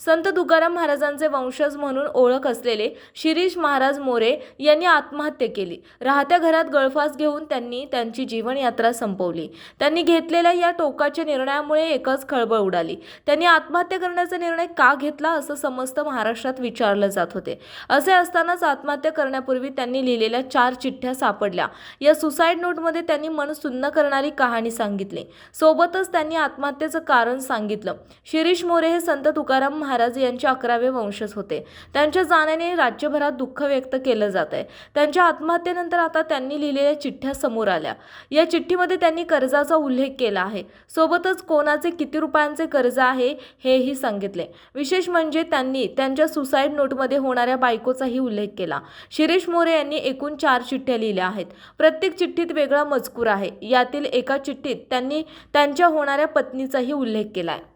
संत तुकाराम महाराजांचे वंशज म्हणून ओळख असलेले शिरीष महाराज मोरे यांनी आत्महत्या केली. राहत्या घरात गळफास घेऊन त्यांनी त्यांची जीवनयात्रा संपवली. त्यांनी घेतलेल्या या टोकाच्या निर्णयामुळे एकच खळबळ उडाली. त्यांनी आत्महत्या करण्याचा निर्णय का घेतला असं समस्त महाराष्ट्रात विचारलं जात होते. असे असतानाच आत्महत्या करण्यापूर्वी त्यांनी लिहिलेल्या चार चिठ्ठ्या सापडल्या. या सुसाईड नोटमध्ये त्यांनी मन सुन्न करणारी कहाणी सांगितली. सोबतच त्यांनी आत्महत्येचं कारण सांगितलं. शिरीष मोरे हे संत तुकाराम महाराज यांचे अकरावे वंशज होते. त्यांच्या जाण्याने राज्यभरात दुःख व्यक्त केलं जात आहे त्यांच्या आत्महत्येनंतर आता त्यांनी लिहिलेल्या चिठ्ठ्या समोर आल्या. या चिठ्ठीमध्ये त्यांनी कर्जाचा उल्लेख केला आहे. सोबतच कोणाचे किती रुपयांचे कर्ज आहे हेही सांगितले. विशेष म्हणजे त्यांनी त्यांच्या सुसाईड नोटमध्ये होणाऱ्या बायकोचाही उल्लेख केला. शिरीष मोरे यांनी एकूण चार चिठ्ठ्या लिहिल्या आहेत. प्रत्येक चिठ्ठीत वेगळा मजकूर आहे. यातील एका चिठ्ठीत त्यांनी त्यांच्या होणाऱ्या पत्नीचाही उल्लेख केला आहे.